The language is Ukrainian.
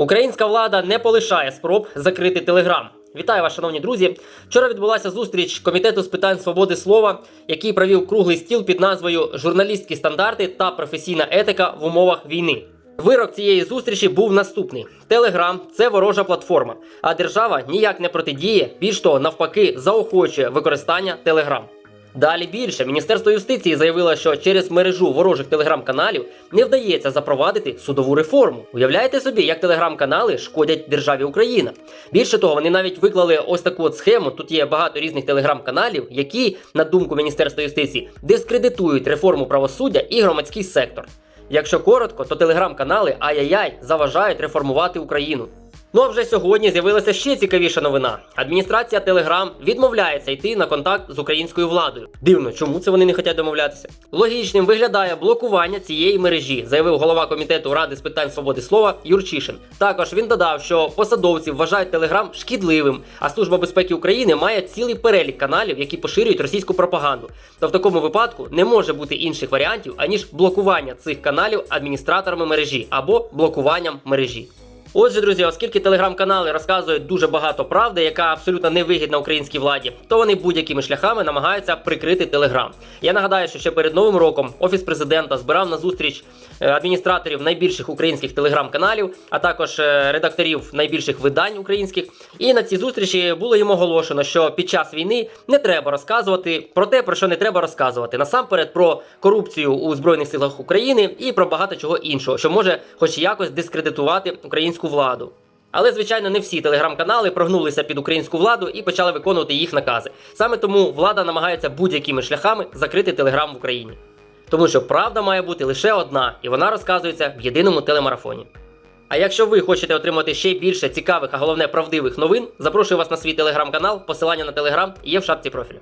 Українська влада не полишає спроб закрити телеграм. Вітаю вас, шановні друзі. Вчора відбулася зустріч комітету з питань свободи слова, який провів круглий стіл під назвою Журналістські стандарти та професійна етика в умовах війни. Вирок цієї зустрічі був наступний: Телеграм це ворожа платформа, а держава ніяк не протидіє, більш того, навпаки, заохочує використання Телеграм. Далі більше Міністерство юстиції заявило, що через мережу ворожих телеграм-каналів не вдається запровадити судову реформу. Уявляєте собі, як телеграм-канали шкодять державі Україна. Більше того, вони навіть виклали ось таку от схему. Тут є багато різних телеграм-каналів, які, на думку Міністерства юстиції, дискредитують реформу правосуддя і громадський сектор. Якщо коротко, то телеграм-канали ай-яй-яй заважають реформувати Україну. Ну а вже сьогодні з'явилася ще цікавіша новина. Адміністрація Телеграм відмовляється йти на контакт з українською владою. Дивно, чому це вони не хочуть домовлятися? Логічним виглядає блокування цієї мережі, заявив голова комітету ради з питань свободи слова Юрчишин. Також він додав, що посадовці вважають Телеграм шкідливим, а Служба безпеки України має цілий перелік каналів, які поширюють російську пропаганду. То в такому випадку не може бути інших варіантів аніж блокування цих каналів адміністраторами мережі або блокуванням мережі. Отже, друзі, оскільки телеграм-канали розказують дуже багато правди, яка абсолютно невигідна українській владі, то вони будь-якими шляхами намагаються прикрити телеграм. Я нагадаю, що ще перед новим роком офіс президента збирав на зустріч е, адміністраторів найбільших українських телеграм-каналів, а також е, редакторів найбільших видань українських. І на цій зустрічі було їм оголошено, що під час війни не треба розказувати про те, про що не треба розказувати. Насамперед про корупцію у збройних силах України і про багато чого іншого, що може, хоч якось дискредитувати українську владу. Але, звичайно, не всі телеграм-канали прогнулися під українську владу і почали виконувати їх накази. Саме тому влада намагається будь-якими шляхами закрити телеграм в Україні. Тому що правда має бути лише одна, і вона розказується в єдиному телемарафоні. А якщо ви хочете отримати ще більше цікавих, а головне правдивих новин, запрошую вас на свій телеграм-канал. Посилання на телеграм є в шапці профілю.